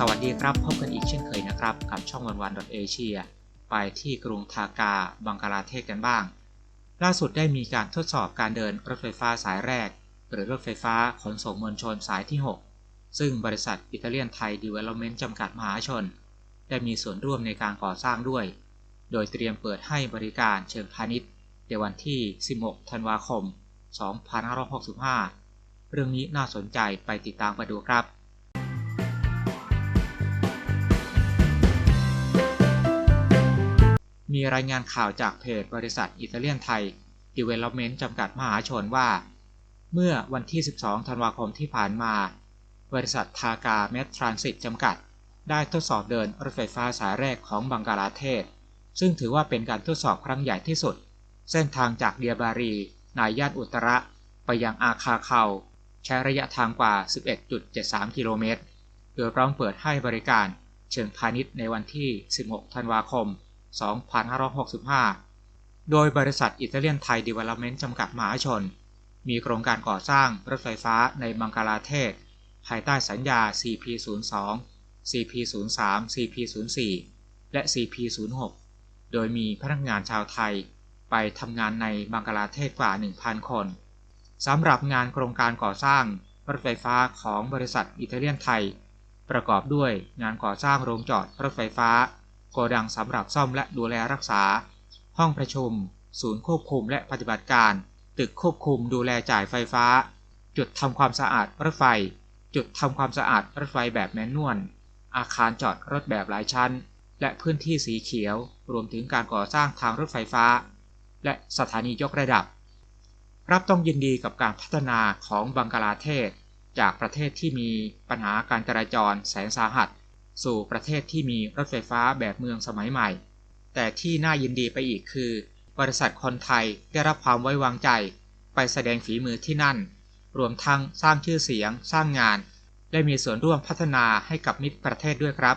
สวัสดีครับ พบกันอีกเช่นเคยนะครับ กับช่องวันวันเอเชียไปที่กรุงทากา บังกลาเทศกันบ้าง ล่าสุดได้มีการทดสอบการเดินรถไฟฟ้าสายแรก หรือรถไฟฟ้าขนส่งมวลชนสายที่ 6 ซึ่งบริษัทอิตาเลียนไทยดีเวล o เมนต์จำกัดมหาชน ได้มีส่วนร่วมในการก่อสร้างด้วย โดยเตรียมเปิดให้บริการเชิงพาณิชย์ในวันที่ 16 ธันวาคม 2565 เรื่องนี้น่าสนใจไปติดตามกันดูครับ มีรายงานข่าวจากเพจบริษัทอิตาเลียนไทย Development จำกัดมหาชนว่า เมื่อวันที่ 12 ธันวาคมที่ผ่านมา บริษัททากาเมททรานสิตจำกัด ได้ทดสอบเดินรถไฟฟ้าสายแรกของบังกลาเทศ ซึ่งถือว่าเป็นการทดสอบครั้งใหญ่ที่สุด เส้นทางจากเดียบารีในย่านอุตระ ไปยังอาคาเคาใช้ระยะทางกว่า 11.73 กิโลเมตร โดยพร้อมเปิดให้บริการเชิงพาณิชย์ในวันที่ 16 ธันวาคม 2565 โดยบริษัทอิตาเลียนไทยดีเวล o เมนต์จำกัดมหาชน มีโครงการก่อสร้างรถไฟฟ้าในบังกลาเทศ ภายใต้สัญญา CP02 CP03 CP04 และ CP06 โดยมีพนักงานชาวไทยไปทำงานในบังกลาเทศกว่า 1,000 คนสำหรับงานโครงการก่อสร้างรถไฟฟ้าของบริษัทอิตาเลียนไทย ประกอบด้วยงานก่อสร้างโรงจอดรถไฟฟ้า กดังสำหรับซ่อมและดูแลรักษา ห้องประชุม ศูนย์ควบคุมและปฏิบัติการ ตึกควบคุมดูแลจ่ายไฟฟ้า จุดทำความสะอาดรถไฟ จุดทำความสะอาดรถไฟแบบแมนนวล อาคารจอดรถแบบหลายชั้น และพื้นที่สีเขียว รวมถึงการก่อสร้างทางรถไฟฟ้า และสถานียกระดับ รับต้องยินดีกับการพัฒนาของบังกลาเทศ จากประเทศที่มีปัญหาการจราจรแสนสาหัส สู่ประเทศที่มีรถไฟฟ้าแบบเมืองสมัยใหม่ แต่ที่น่ายินดีไปอีกคือ บริษัทคนไทยได้รับความไว้วางใจ ไปแสดงฝีมือที่นั่น รวมทั้งสร้างชื่อเสียง สร้างงานได้มีส่วนร่วมพัฒนาให้กับมิตรประเทศด้วยครับ